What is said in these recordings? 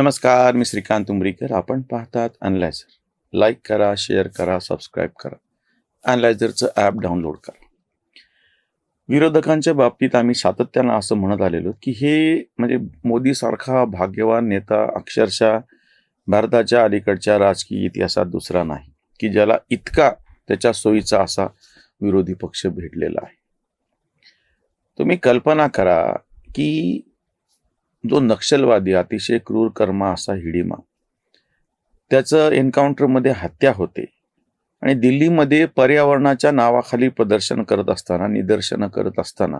नमस्कार मी श्रीकांत उमरीकर. आपण पाहतात अनलायझर लाईक करा शेअर करा सबस्क्राईब करा. अनलायझरचं ॲप डाउनलोड करा. विरोधकांच्या बाबतीत आम्ही सातत्यानं असं म्हणत आलेलो की हे म्हणजे मोदीसारखा भाग्यवान नेता अक्षरशः भारताच्या अलीकडच्या राजकीय इतिहासात दुसरा नाही की ज्याला इतका त्याच्या सोयीचा असा विरोधी पक्ष भेटलेला आहे. तुम्ही कल्पना करा की जो नक्षलवादी अतिशय क्रूर कर्मा असा हिडिमा. त्याचं एन्काउंटरमध्ये हत्या होते. आणि दिल्लीमध्ये पर्यावरणाच्या नावाखाली प्रदर्शन करत असताना निदर्शनं करत असताना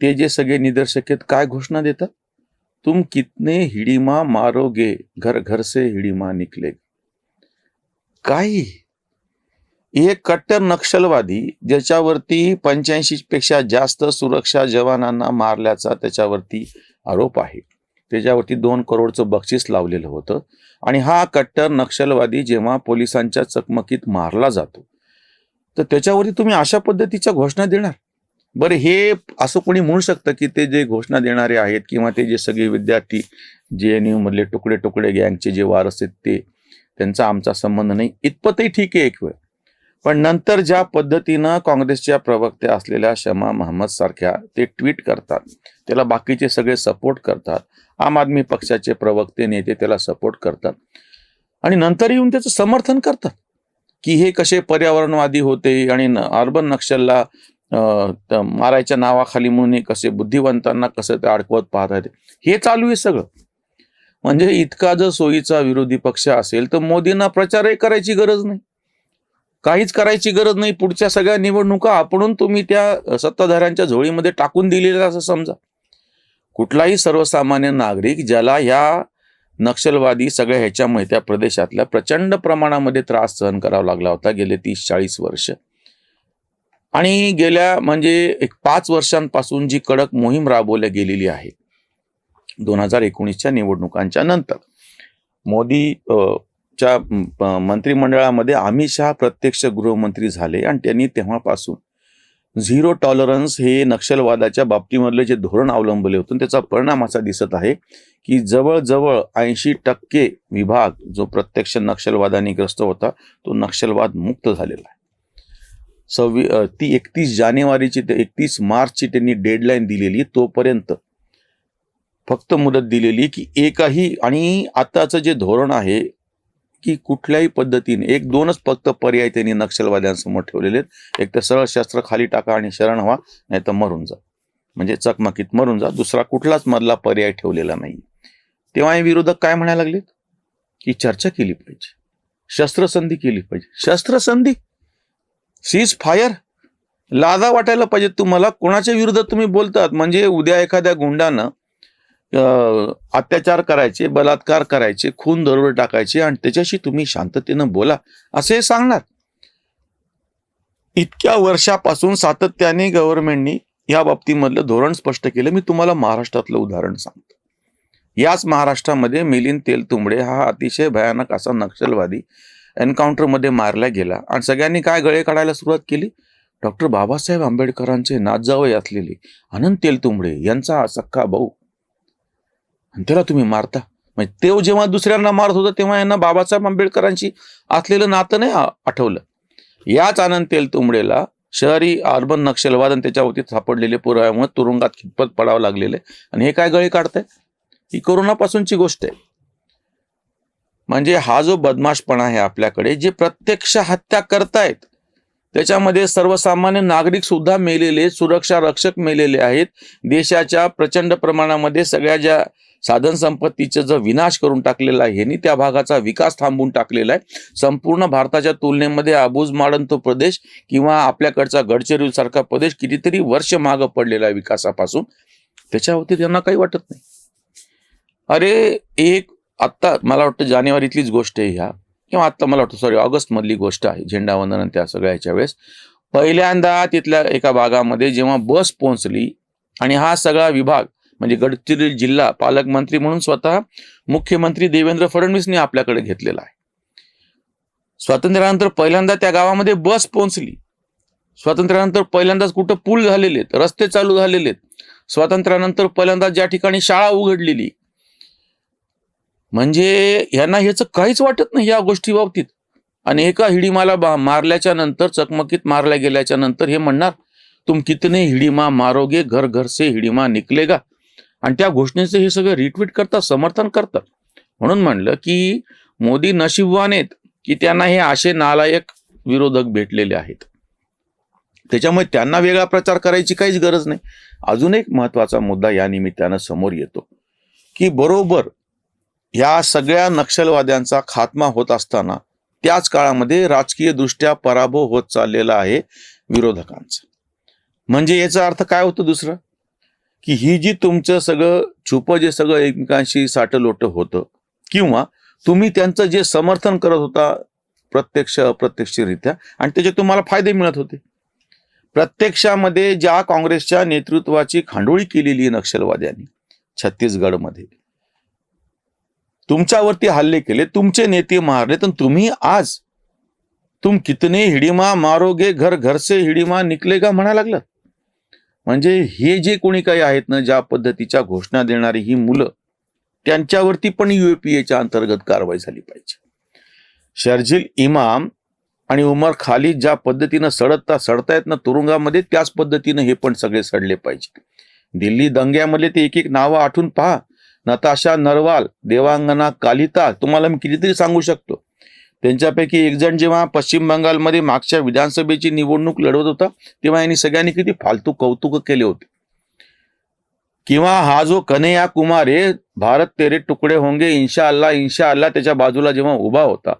ते जे सगळे निदर्शक आहेत काय घोषणा देतात? तुम कितने हिडिमा मारोगे घर घर से हिडिमा निकले. काही. एक कट्टर नक्षलवादी ज्याच्यावरती पंच्याऐंशी पेक्षा जास्त सुरक्षा जवानांना मारल्याचा त्याच्यावरती आरोप आहे. त्याच्यावरती दोन करोडचं बक्षीस लावलेलं होतं. आणि हा कट्टर नक्षलवादी जेव्हा पोलिसांच्या चकमकीत मारला जातो तर त्याच्यावरती तुम्ही अशा पद्धतीच्या घोषणा देणार? बरं हे असं कोणी म्हणू शकतं की ते जे घोषणा देणारे आहेत किंवा ते जे सगळे विद्यार्थी जे एन यू मधले तुकडे तुकडे गँगचे जे वारस आहेत ते त्यांचा आमचा संबंध नाही. इतपतही ठीक आहे एक वेळ. पण नंतर ज्या पद्धतीनं काँग्रेसच्या प्रवक्त्या असलेल्या शमा महम्मद सारख्या ते ट्विट करतात त्याला बाकीचे सगळे सपोर्ट करतात आम आदमी पक्षाचे प्रवक्ते नेते त्याला सपोर्ट करतात आणि नंतर येऊन त्याचं समर्थन करतात की हे कसे पर्यावरणवादी होते आणि अर्बन नक्षलला मारायच्या नावाखाली म्हणून हे कसे बुद्धिवंतांना कसं ते अडकवत पाहता येते हे चालू आहे सगळं. म्हणजे इतका जर सोयीचा विरोधी पक्ष असेल तर मोदींना प्रचारही करायची गरज नाही. काहीच करायची गरज नाही. पुढच्या सगळ्या निवडणुका आपणून तुम्ही त्या सत्ताधाऱ्यांच्या झोळीमध्ये टाकून दिलेल्या असं समजा. कुठलाही सर्वसामान्य नागरिक ज्याला ह्या नक्षलवादी सगळ्या ह्याच्यामुळे त्या प्रदेशातल्या प्रचंड प्रमाणामध्ये त्रास सहन करावा लागला होता गेले तीस चाळीस वर्ष. आणि गेल्या म्हणजे एक पाच वर्षांपासून जी कडक मोहीम राबवल्या गेलेली आहे. दोन हजार एकोणीसच्या निवडणुकांच्या नंतर. मोदी च्या प- मंत्रिमंडळामध्ये अमित शहा प्रत्यक्ष गृहमंत्री झाले आणि त्यांनी तेव्हापासून झिरो टॉलरन्स हे नक्षलवादाच्या बाबतीमधले जे धोरण अवलंबले होतं त्याचा परिणाम असा दिसत आहे की जवळजवळ ऐंशी टक्के विभाग जो प्रत्यक्ष नक्षलवादाने ग्रस्त होता तो नक्षलवाद मुक्त झालेला आहे. सव्वी ती एकतीस जानेवारीची ते एकतीस मार्चची त्यांनी डेडलाईन दिलेली तोपर्यंत फक्त मुदत दिलेली की एकही आणि आताचं जे धोरण आहे की कुठल्याही पद्धतीने एक दोनच फक्त पर्याय त्यांनी नक्षलवाद्यांसमोर ठेवलेले आहेत. एक तर सरळ शस्त्र खाली टाका आणि शरण व्हा नाही तर मरून जा. म्हणजे चकमकीत मरून जा. दुसरा कुठलाच मधला पर्याय ठेवलेला नाही. तेव्हा हे विरोधक काय म्हणायला लागलेत? की चर्चा केली पाहिजे. शस्त्रसंधी केली पाहिजे. शस्त्रसंधी? सीज फायर लादा वाटायला पाहिजे तुम्हाला. कोणाच्या विरोधात तुम्ही बोलतात? म्हणजे उद्या एखाद्या गुंडानं अत्याचार करायचे बलात्कार करायचे खून दरोडे टाकायचे आणि त्याच्याशी तुम्ही शांततेनं बोला असे सांगणार. इतक्या वर्षापासून सातत्याने गव्हर्नमेंटनी या बाबतीमधलं धोरण स्पष्ट केलं. मी तुम्हाला महाराष्ट्रातलं उदाहरण सांगतो. याच महाराष्ट्रामध्ये मिलिंद तेलतुंबडे हा अतिशय भयानक असा नक्षलवादी एन्काउंटरमध्ये मारला गेला आणि सगळ्यांनी काय गळे काढायला सुरुवात केली? डॉक्टर बाबासाहेब आंबेडकरांचे नातजावई असलेले अनंत तेलतुंबडे यांचा सख्खा भाऊ आणि त्याला तुम्ही मारता. म्हणजे तेव जेव्हा दुसऱ्यांना मारत होता तेव्हा यांना बाबासाहेब आंबेडकरांशी असलेलं नातं नाही आठवलं. याच आनंद तेलतुंबडेला शहरी अर्बन नक्षलवाद आणि त्याच्यावरती सापडलेले पुराव्यामुळे तुरुंगात खितपत पडावं लागलेले आणि हे काय गळे काढतंय? ही कोरोनापासूनची गोष्ट आहे. म्हणजे हा जो बदमाशपणा आहे आपल्याकडे जे प्रत्यक्ष हत्या करतायत त्याच्यामध्ये सर्वसामान्य नागरिक सुद्धा मेलेले सुरक्षा रक्षक मेलेले आहेत. देशाच्या प्रचंड प्रमाणामध्ये सगळ्या ज्या साधन संपत्तीचा जो विनाश करून टाकलेला आहे ह्यांनी त्या भागाचा विकास थांबवून टाकलेला आहे. संपूर्ण भारताच्या तुलनेमध्ये अबुज माडन तो प्रदेश किंवा आपल्याकडचा गडचिरोली सारखा प्रदेश कितीतरी वर्ष मागं पडलेला आहे विकासापासून. त्याच्यावरती त्यांना काही वाटत नाही. अरे एक आत्ता मला वाटतं जानेवारीतलीच गोष्ट आहे ह्या. किंवा आत्ता मला वाटतं सॉरी ऑगस्ट मधली गोष्ट आहे झेंडावंदन आणि त्या सगळ्याच्या वेळेस. पहिल्यांदा तिथल्या एका भागामध्ये जेव्हा बस पोहोचली आणि हा सगळा विभाग म्हणजे गडचिरोली जिल्हा पालकमंत्री म्हणून स्वतः मुख्यमंत्री देवेंद्र फडणवीसने आपल्याकडे घेतलेला आहे. स्वातंत्र्यानंतर पहिल्यांदा त्या गावामध्ये बस पोहोचली. स्वातंत्र्यानंतर पहिल्यांदाच कुठं पूल झालेले आहेत रस्ते चालू झालेले आहेत. स्वातंत्र्यानंतर पहिल्यांदा ज्या ठिकाणी शाळा उघडलेली. म्हणजे यांना ह्याचं काहीच वाटत नाही या गोष्टी बाबतीत. आणि एका हिडीमाला मारल्याच्या नंतर चकमकीत मारल्या गेल्याच्यानंतर हे म्हणणार तुम कितने हिडीमा मारोगे घर घर से हिडीमा निकलेगा. आणि त्या घोषणेचं हे सगळं रिट्विट करतात समर्थन करतात. म्हणून म्हणलं की मोदी नशीबवान आहेत की त्यांना हे असे नालायक विरोधक भेटलेले आहेत. त्याच्यामुळे त्यांना वेगळा प्रचार करायची काहीच गरज नाही. अजून एक महत्त्वाचा मुद्दा या निमित्तानं समोर येतो. की बरोबर या सगळ्या नक्षलवाद्यांचा खात्मा होत असताना त्याच काळामध्ये राजकीय दृष्ट्या पराभव होत चाललेला आहे विरोधकांचा. म्हणजे याचा अर्थ काय होतो दुसरं? की ही जी तुमचं सगळं छुपं जे सगळं एकमेकांशी साठलोट होतं किंवा तुम्ही त्यांचं जे समर्थन करत होता प्रत्यक्ष अप्रत्यक्षरित्या आणि त्याचे तुम्हाला फायदे मिळत होते. प्रत्यक्षामध्ये ज्या काँग्रेसच्या नेतृत्वाची खांडोळी केलेली आहे नक्षलवाद्यांनी छत्तीसगडमध्ये तुमच्यावरती हल्ले केले तुमचे नेते मारले तर तुम्ही आज तुम कितने हिडीमा मारोगे घर घर से हिडीमा निकलेगा म्हणा लागलं म्हणजे हे जे कोणी काही आहेत ना ज्या पद्धतीच्या घोषणा देणारी ही मुलं त्यांच्यावरती पण युएपीएच्या अंतर्गत कारवाई झाली पाहिजे. शर्जिल इमाम आणि उमर खाली ज्या पद्धतीनं सडता सडतायत ना तुरुंगामध्ये त्याच पद्धतीनं हे पण सगळे सडले पाहिजे. दिल्ली दंग्यामध्ये ते एक एक नावं आठवून पहा. नताशा नरवाल देवांगना कालिता तुम्हाला मी कितीतरी सांगू शकतो. त्यांच्यापैकी एक जण जेव्हा पश्चिम बंगालमध्ये मागच्या विधानसभेची निवडणूक लढवत होता तेव्हा यांनी सगळ्यांनी किती फालतू कौतुक केले होते. किंवा हा जो कन्हैया कुमार आहे भारत तेरे तुकडे होंगे इन्शा अल्लाह इन्शा अल्लाह त्याच्या बाजूला जेव्हा उभा होता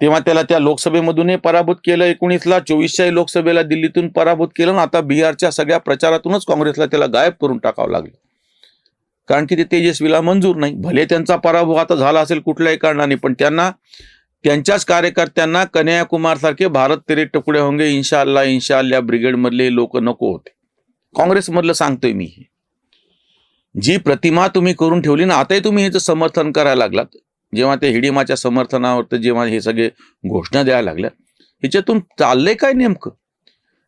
तेव्हा त्याला त्या लोकसभेमधूनही पराभूत केलं एकोणीसला चोवीसच्या लोकसभेला दिल्लीतून पराभूत केलं आणि आता बिहारच्या सगळ्या प्रचारातूनच काँग्रेसला त्याला गायब करून टाकावं लागलं. कारण की ते तेजस्वीला मंजूर नाही. भले त्यांचा पराभव आता झाला असेल कुठल्याही कारणाने पण त्यांना त्यांच्याच कार्यकर्त्यांना कन्हैया कुमार सारखे भारत तेरे टुकडे होंगे इन्शा अल्लाह इन्शा अल्लाह ब्रिगेडमधले लोक नको होते. काँग्रेसमधलं सांगतोय मी हे. जी प्रतिमा तुम्ही करून ठेवली ना आताही तुम्ही ह्याचं समर्थन करायला लागलात जेव्हा ते हिडिमाच्या समर्थनावर जेव्हा हे सगळे घोषणा द्यायला लागल्या ह्याच्यातून चाललंय काय नेमकं?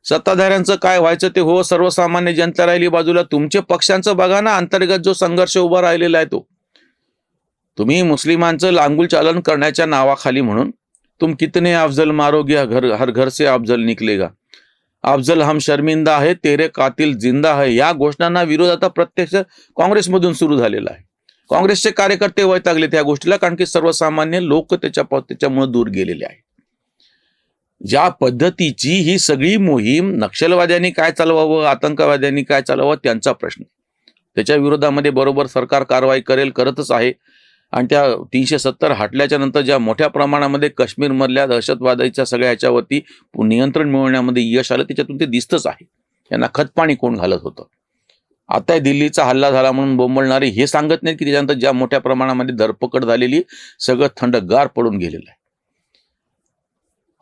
सत्ताधाऱ्यांचं काय व्हायचं ते हो सर्वसामान्य जनता राहिली बाजूला तुमच्या पक्षांचं बघा ना अंतर्गत जो संघर्ष उभा राहिलेला आहे तो. तुम्ही मुस्लिमांचं लांगुल चालन करण्याच्या नावाखाली म्हणून तुम कितने अफजल मारोगे? घर हर घर से अफजल निकलेगा. अफजल हम शर्मिंदा आहे तेरे कातिल जिंदा आहे या घोषणांना विरोध आता प्रत्यक्ष काँग्रेसमधून सुरू झालेला आहे. काँग्रेसचे कार्यकर्ते वैतागले त्या गोष्टीला कारण की सर्वसामान्य लोक त्याच्या त्याच्यामुळे दूर गेलेले आहेत. ज्या पद्धतीची ही सगळी मोहीम नक्षलवाद्यांनी काय चालवावं आतंकवाद्यांनी काय चालवावं त्यांचा प्रश्न. त्याच्या विरोधामध्ये बरोबर सरकार कारवाई करेल करतच आहे. आणि त्या तीनशे सत्तर हटल्याच्या नंतर ज्या मोठ्या प्रमाणामध्ये काश्मीरमधल्या दहशतवादाच्या सगळ्या ह्याच्यावरती नियंत्रण मिळवण्यामध्ये यश आलं त्याच्यातून ते दिसतच आहे. यांना खतपाणी कोण घालत होतं? आता दिल्लीचा हल्ला झाला म्हणून बोंबळणारे हे सांगत नाहीत की त्याच्यानंतर ज्या मोठ्या प्रमाणामध्ये धरपकड झालेली सगळं थंडगार पडून गेलेलं आहे.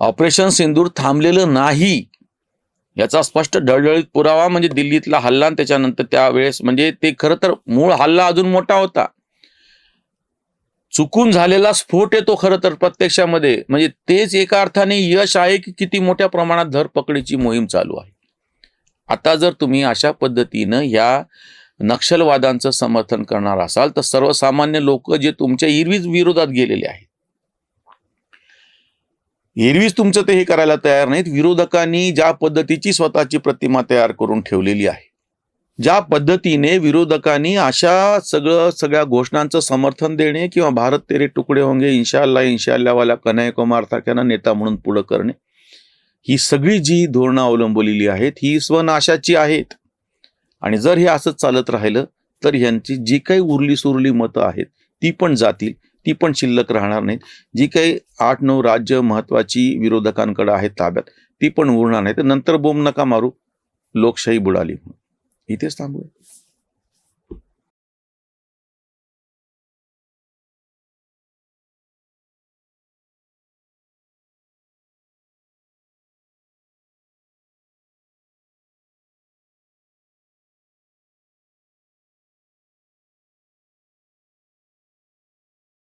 ऑपरेशन सिंदूर थांबलेलं नाही. याचा स्पष्ट ढळढळीत पुरावा म्हणजे दिल्लीतला हल्ला आणि त्याच्यानंतर त्यावेळेस म्हणजे ते खरं तर मूळ हल्ला अजून मोठा होता. चुकून झालेला स्फोट आहे तो खरं तर प्रत्यक्षामध्ये. म्हणजे तेच एका अर्थाने यश आहे की किती मोठ्या प्रमाणात धरपकडीची मोहीम चालू आहे. आता जर तुम्ही अशा पद्धतीनं या नक्षलवादांचं समर्थन करणार असाल तर सर्वसामान्य लोक जे तुमच्या इरवीज विरोधात गेलेले आहेत. एरवीज तुमचं ते हे करायला तयार नाहीत. विरोधकांनी ज्या पद्धतीची स्वतःची प्रतिमा तयार करून ठेवलेली आहे ज्या पद्धतीने विरोधकांनी अशा सगळं सगळ्या घोषणांचं समर्थन देणे किंवा भारत तेरे तुकडे होंगे इन्शाल्ला इन्शाल्लावाला कन्हैया कुमार सारख्यांना नेता म्हणून पुढं करणे ही सगळी जी धोरणं अवलंबलेली आहेत ही स्वनाशाची आहेत. आणि जर हे असंच चालत राहिलं तर यांची जी काही उरली सुरली मतं आहेत ती पण जातील ती पण शिल्लक राहणार नाहीत. जी काही आठ नऊ राज्य महत्वाची विरोधकांकडे आहेत ताब्यात ती पण उरणार नाही तर नंतर बोंब नका मारू लोकशाही बुडाली म्हणून. इथेच थांबूया